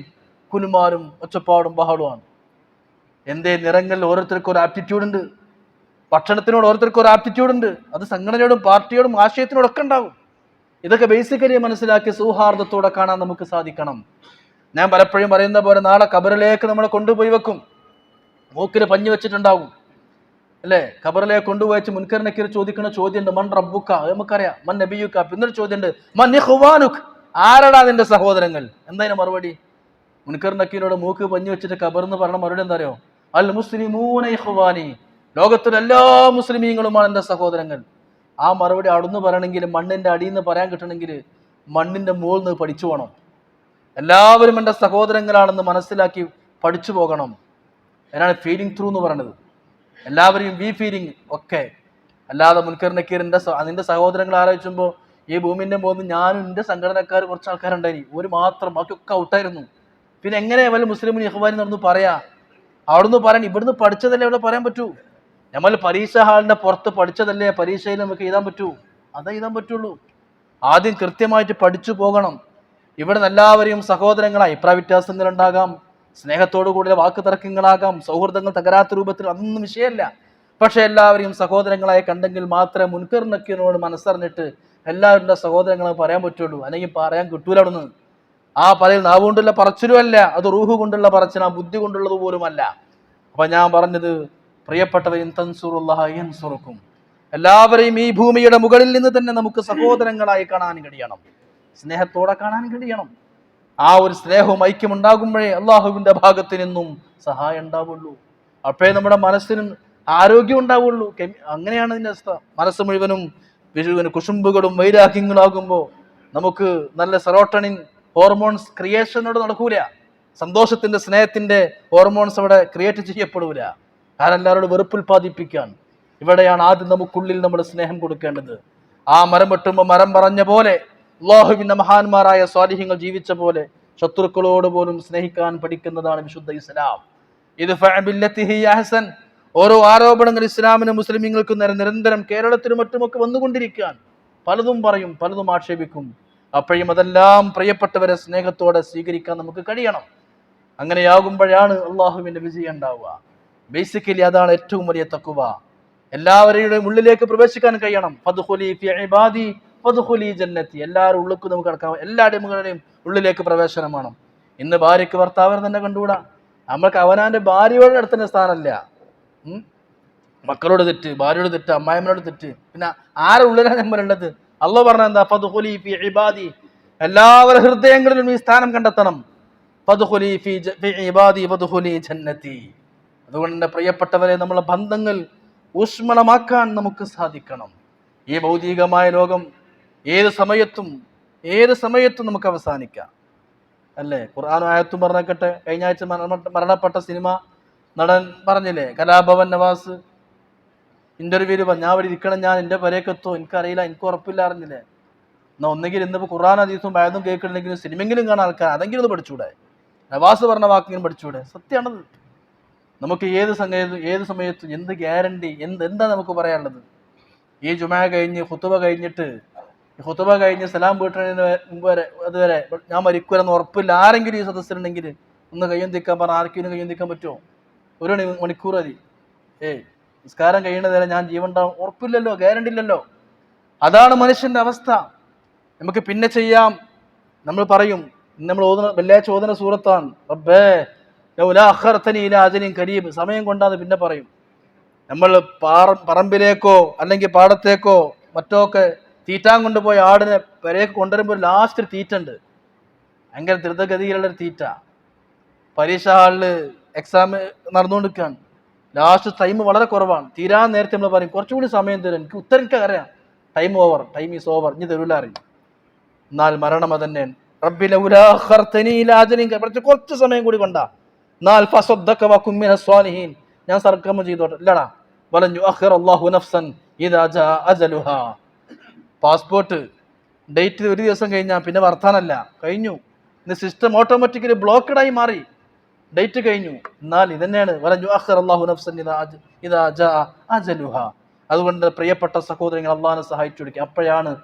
കുലുമാരും ഒച്ചപ്പാടും ബഹളവുമാണ്. എന്തേ നിറങ്ങളിൽ ഓരോരുത്തർക്കും ഒരു ആപ്റ്റിറ്റ്യൂഡ് ഉണ്ട്. ഭക്ഷണത്തിനോട് ഓരോരുത്തർക്കും ഒരു ആപ്റ്റിറ്റ്യൂഡ് ഉണ്ട്. അത് സംഘടനയോടും പാർട്ടിയോടും ആശയത്തിനോടും ഒക്കെ ഉണ്ടാവും. ഇതൊക്കെ ബേസിക്കലി മനസ്സിലാക്കി സൗഹാർദ്ദത്തോടെ കാണാൻ നമുക്ക് സാധിക്കണം. ഞാൻ പലപ്പോഴും പറയുന്ന പോലെ നാളെ കബറിലേക്ക് നമ്മളെ കൊണ്ടുപോയി വെക്കും. മൂക്കിൽ പഞ്ഞു വെച്ചിട്ടുണ്ടാവും. അല്ലേ? ഖബറിലേക്ക് കൊണ്ടുപോയി മുൻകർ നക്കീർ ചോദിക്കുന്ന ചോദ്യമുണ്ട്. മൺ റബ്ബുക്ക നമുക്കറിയാം. മൻ നബിയുക്ക പിന്നൊരു ചോദ്യമുണ്ട്. മൻ ഇഖ്വാനുക്? ആരടാ നിന്റെ സഹോദരങ്ങൾ? എന്തായാലും മറുപടി. മുൻകർ നക്കീരോട് മൂക്ക് പഞ്ഞു വെച്ചിട്ട് ഖബർന്ന് പറഞ്ഞ മറുപടി എന്താ അറിയോ? അൽ മുസ്ലിമൂനൈ ഇഖ്വാനി. ലോകത്തിലെ എല്ലാ മുസ്ലിമീങ്ങളുമാണ് എന്റെ സഹോദരങ്ങൾ. ആ മറുപടി അവിടുന്ന് പറയണമെങ്കിൽ മണ്ണിന്റെ അടിയിൽ നിന്ന് പറയാൻ കിട്ടണമെങ്കിൽ മണ്ണിന്റെ മുകളിൽ നിന്ന് പഠിച്ചു പോകണം. എല്ലാവരും എന്റെ സഹോദരങ്ങളാണെന്ന് മനസ്സിലാക്കി പഠിച്ചു പോകണം. അതിനാണ് ഫീലിംഗ് ത്രൂ എന്ന് പറയുന്നത് എല്ലാവരെയും വി ഫീലിംഗ് ഒക്കെ. അല്ലാതെ മുൻകർ നക്കീറിന്റെ സ- അതിന്റെ സഹോദരങ്ങൾ ആലോചിച്ചുമ്പോൾ ഈ ഭൂമിന്റെ മുകളിൽ ഞാനും എന്റെ സംഘടനക്കാർ കുറച്ച് ആൾക്കാരുണ്ടായി ഒരു മാത്രം ബാക്കിയൊക്കെ ഔട്ടായിരുന്നു പിന്നെ എങ്ങനെ വല്ല മുസ്ലിമിന് ഇഹ്വാനി നടന്നു പറയാ? അവിടുന്ന് പറയാൻ ഇവിടുന്ന് പഠിച്ചതല്ലേ ഇവിടെ പറയാൻ പറ്റൂ? നമ്മൾ പരീക്ഷ ഹാളിന്റെ പുറത്ത് പഠിച്ചതല്ലേ? പരീക്ഷയിൽ നമുക്ക് എഴുതാൻ പറ്റൂ. അതേ എഴുതാൻ പറ്റുള്ളൂ. ആദ്യം കൃത്യമായിട്ട് പഠിച്ചു പോകണം. ഇവിടെ നിന്ന് എല്ലാവരെയും സഹോദരങ്ങളായി അഭിപ്രായ വ്യത്യാസങ്ങൾ ഉണ്ടാകാം സ്നേഹത്തോടു കൂടിയ വാക്ക് തർക്കങ്ങളാകാം. സൗഹൃദങ്ങൾ തകരാത്ത രൂപത്തിൽ അതൊന്നും വിഷയമല്ല. പക്ഷെ എല്ലാവരെയും സഹോദരങ്ങളായി കണ്ടെങ്കിൽ മാത്രമേ മുൻകർ നക്കിയനോട് മനസ്സറിഞ്ഞിട്ട് എല്ലാവരുടെ സഹോദരങ്ങളെ പറയാൻ പറ്റുള്ളൂ. അല്ലെങ്കിൽ പറയാൻ കിട്ടൂല അവിടുന്ന്. ആ പറയിൽ നാവ് കൊണ്ടുള്ള പറച്ചിലും അല്ല അത് റൂഹ് കൊണ്ടുള്ള പറച്ചിൽ ബുദ്ധി കൊണ്ടുള്ളത് പോലുമല്ല. അപ്പൊ ഞാൻ പറഞ്ഞത് പ്രിയപ്പെട്ടവരും തൻസുറുക്കും എല്ലാവരെയും ഈ ഭൂമിയുടെ മുകളിൽ നിന്ന് തന്നെ നമുക്ക് സഹോദരങ്ങളായി കാണാൻ കഴിയണം. സ്നേഹത്തോടെ കാണാൻ കഴിയണം. ആ ഒരു സ്നേഹവും ഐക്യം ഉണ്ടാകുമ്പോഴേ അള്ളാഹുവിന്റെ ഭാഗത്ത് നിന്നും സഹായം ഉണ്ടാവുള്ളൂ. അപ്പോഴേ നമ്മുടെ മനസ്സിനും ആരോഗ്യം ഉണ്ടാവുള്ളൂ. അങ്ങനെയാണ് ഇതിന്റെ അവസ്ഥ. മനസ്സ് മുഴുവനും വിഷുവിന് കുശുമ്പുകളും വൈരാഗ്യങ്ങളാകുമ്പോൾ നമുക്ക് നല്ല സെറോട്ടണിൻ ഹോർമോൺസ് ക്രിയേഷനോട് നടക്കൂല. സന്തോഷത്തിന്റെ സ്നേഹത്തിന്റെ ഹോർമോൺസ് അവിടെ ക്രിയേറ്റ് ചെയ്യപ്പെടൂല. വെറുപ്പ് വെറുപ്പുൽപാദിപ്പിക്കാൻ ഇവിടെയാണ് ആദ്യം നമുക്കുള്ളിൽ നമ്മൾ സ്നേഹം കൊടുക്കേണ്ടത്. ആ മരം വെട്ടുമ്പോൾ മരം പറഞ്ഞ പോലെ അള്ളാഹുവിന്റെ മഹാന്മാരായ സ്വാലിഹ്യങ്ങൾ ജീവിച്ച പോലെ ശത്രുക്കളോട് പോലും സ്നേഹിക്കാൻ പഠിക്കുന്നതാണ് വിശുദ്ധ ഇസ്ലാം. ഇത് ഹസൻ ഓരോ ആരോപണങ്ങൾ ഇസ്ലാമിന് മുസ്ലിമീങ്ങൾക്ക് നേരെ നിരന്തരം കേരളത്തിനും മറ്റുമൊക്കെ വന്നുകൊണ്ടിരിക്കാൻ പലതും പറയും പലതും ആക്ഷേപിക്കും. അപ്പോഴും അതെല്ലാം പ്രിയപ്പെട്ടവരെ സ്നേഹത്തോടെ സ്വീകരിക്കാൻ നമുക്ക് കഴിയണം. അങ്ങനെയാകുമ്പോഴാണ് അള്ളാഹുവിന്റെ വിജയം ഉണ്ടാവുക. ബേസിക്കലി അതാണ് ഏറ്റവും വലിയ തക്കുവ എല്ലാവരുടെയും ഉള്ളിലേക്ക് പ്രവേശിക്കാൻ കഴിയണം. ഫദ്ഖുലി ഫിബാദി ഫദ്ഖുലി ജന്നത്തി. എല്ലാവരും ഉള്ളിലേക്ക് നമുക്ക് കടക്കാം. എല്ലാവരുടെയും മുകളിലെയും ഉള്ളിലേക്ക് പ്രവേശനം വേണം. ഇന്ന് ഭാര്യയ്ക്ക് ഭർത്താവിനെ തന്നെ കണ്ടുകൂടാ? നമ്മൾക്ക് അവനാന്റെ ഭാര്യയോട് നടത്തുന്ന സ്ഥാനമല്ല? മക്കളോട് തെറ്റ് ഭാര്യയോട് തെറ്റ് അമ്മായിമ്മനോട് തെറ്റ്. പിന്നെ ആരെ ഉള്ളിലാണ് നമ്മളുള്ളത് അള്ള പറഞ്ഞ എന്താ? ഫദ്ഖുലി ഫി ഇബാദി. എല്ലാവരുടെ ഹൃദയങ്ങളിലും ഈ സ്ഥാനം കണ്ടെത്തണം. ഫദ്ഖുലി ഫി ഇബാദി ഫദ്ഖുലി ജന്നത്തി. അതുകൊണ്ട് പ്രിയപ്പെട്ടവരെ നമ്മളെ ബന്ധങ്ങൾ ഊഷ്മളമാക്കാൻ നമുക്ക് സാധിക്കണം. ഈ ഭൗതികമായ ലോകം ഏത് സമയത്തും ഏത് സമയത്തും നമുക്ക് അവസാനിക്കാം. അല്ലേ? ഖുർആാനും ആയത്തും പറഞ്ഞേക്കട്ടെ. കഴിഞ്ഞ ആഴ്ച മരണപ്പെട്ട സിനിമ നടൻ പറഞ്ഞില്ലേ? കലാഭവൻ നവാസ്. ഇന്റർവ്യൂൽ പറഞ്ഞു ഞാൻ അവിടെ ഇരിക്കണം ഞാൻ എന്റെ പെരേക്കെത്തോ എനിക്കറിയില്ല എനിക്ക് ഉറപ്പില്ല അറിഞ്ഞില്ലേ എന്നാ ഒന്നെങ്കിൽ ഇന്നിപ്പോൾ ഖുർആൻ അതീസും ഭയന്നും കേൾക്കണമെങ്കിലും സിനിമയെങ്കിലും കാണാൻ ആൾക്കാർ അതെങ്കിലും ഒന്ന് പഠിച്ചൂടെ? നവാസ് പറഞ്ഞ വാക്കെങ്കിലും പഠിച്ചൂടെ? സത്യമാണത് നമുക്ക് ഏത് സമയത്തും ഏത് സമയത്തും എന്ത് ഗ്യാരണ്ടി എന്ത് എന്താ നമുക്ക് പറയാനുള്ളത്? ഈ ജുമാ കഴിഞ്ഞ് ഹുത്തുബ കഴിഞ്ഞിട്ട് ഹുത്തുബ കഴിഞ്ഞ് സലാം വീട്ടിന് മുമ്പ് വരെ അതുവരെ ഞാൻ മരിക്കുവരെന്ന് ഉറപ്പില്ല. ആരെങ്കിലും ഈ സദസ്സിലുണ്ടെങ്കിൽ ഒന്ന് കയ്യും തിക്കാൻ പറഞ്ഞ കയ്യും തിക്കാൻ പറ്റുമോ? ഒരു മണി മണിക്കൂർ മതി. ഏയ് നിസ്കാരം കഴിയുന്ന നേരം ഞാൻ ജീവൻ ഉണ്ടാവും. ഉറപ്പില്ലല്ലോ ഗ്യാരണ്ടി ഇല്ലല്ലോ. അതാണ് മനുഷ്യന്റെ അവസ്ഥ. നമുക്ക് പിന്നെ ചെയ്യാം. നമ്മൾ പറയും നമ്മൾ ഓതുന്ന വെള്ളിയാഴ്ച ഓതുന്ന സൂറത്താണ്. റബ്ബേ ലൗലാ കരീബ്. കരീം സമയം കൊണ്ടാന്ന് പിന്നെ പറയും. നമ്മൾ പാറ പറമ്പിലേക്കോ അല്ലെങ്കിൽ പാടത്തേക്കോ മറ്റോ ഒക്കെ തീറ്റാൻ കൊണ്ടുപോയ ആടിനെ പെരേക്ക് കൊണ്ടുവരുമ്പോൾ ലാസ്റ്റ് തീറ്റ ഉണ്ട് ഭയങ്കര ദ്രുതഗതിയിലുള്ള ഒരു തീറ്റ. പരീക്ഷ ഹാളിൽ എക്സാം നടന്നുകൊണ്ടിരിക്കുകയാണ്. ലാസ്റ്റ് ടൈം വളരെ കുറവാണ്. തീരാൻ നേരത്തെ നമ്മൾ പറയും കുറച്ചുകൂടി സമയം തരും. എനിക്ക് ഉത്തരം എനിക്ക് അറിയാം. Time over time is over ഇനി തരൂല അറിയും. എന്നാൽ മരണം അതന്നെ റബ്ബിലെ കുറച്ച് സമയം കൂടി കൊണ്ടാ. ഞാൻ സർക്കമ ചെയ്തോട്ടെ. ഇല്ലടാ. വലഞ്ഞു നഫ്സൻ പാസ്പോർട്ട് ഡേറ്റ് ഒരു ദിവസം കഴിഞ്ഞാൽ പിന്നെ വർത്താനല്ല. കഴിഞ്ഞു. ഇന്ന് സിസ്റ്റം ഓട്ടോമാറ്റിക്കലി ബ്ലോക്കഡ് ആയി മാറി. ഡേറ്റ് കഴിഞ്ഞു. എന്നാൽ ഇതന്നെയാണ്. വലഞ്ഞു അഹർ അള്ളാഹു നഫ്സൻ അതുകൊണ്ട് പ്രിയപ്പെട്ട സഹോദരങ്ങൾ അള്ളാഹിനെ സഹായിച്ചു കൊടുക്കുക. അപ്പോഴാണ്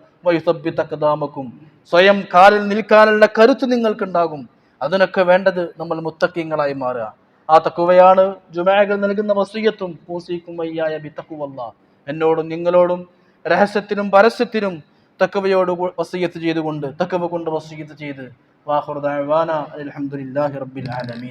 അഖദാമക്കും സ്വയം കാലിൽ നിൽക്കാനുള്ള കരുത്ത് നിങ്ങൾക്കുണ്ടാകും. അതിനൊക്കെ വേണ്ടത് നമ്മൾ മുത്തക്കിങ്ങളായി മാറുക. ആ തക്കുവയാണ് ജുമാകൾ നൽകുന്ന വസീയത്തും പൂസിക്കും വയ്യായ ബിത്തക്കുവല്ല എന്നോടും നിങ്ങളോടും രഹസ്യത്തിനും പരസ്യത്തിനും തക്കവയോട് വസീയത്ത് ചെയ്തുകൊണ്ട് തക്കവ കൊണ്ട് വസീയത്ത് ചെയ്ത്. വാഹുർദാൻ അലഹമുല്ലാഹി റബ്ബിൽ ആലമീൻ.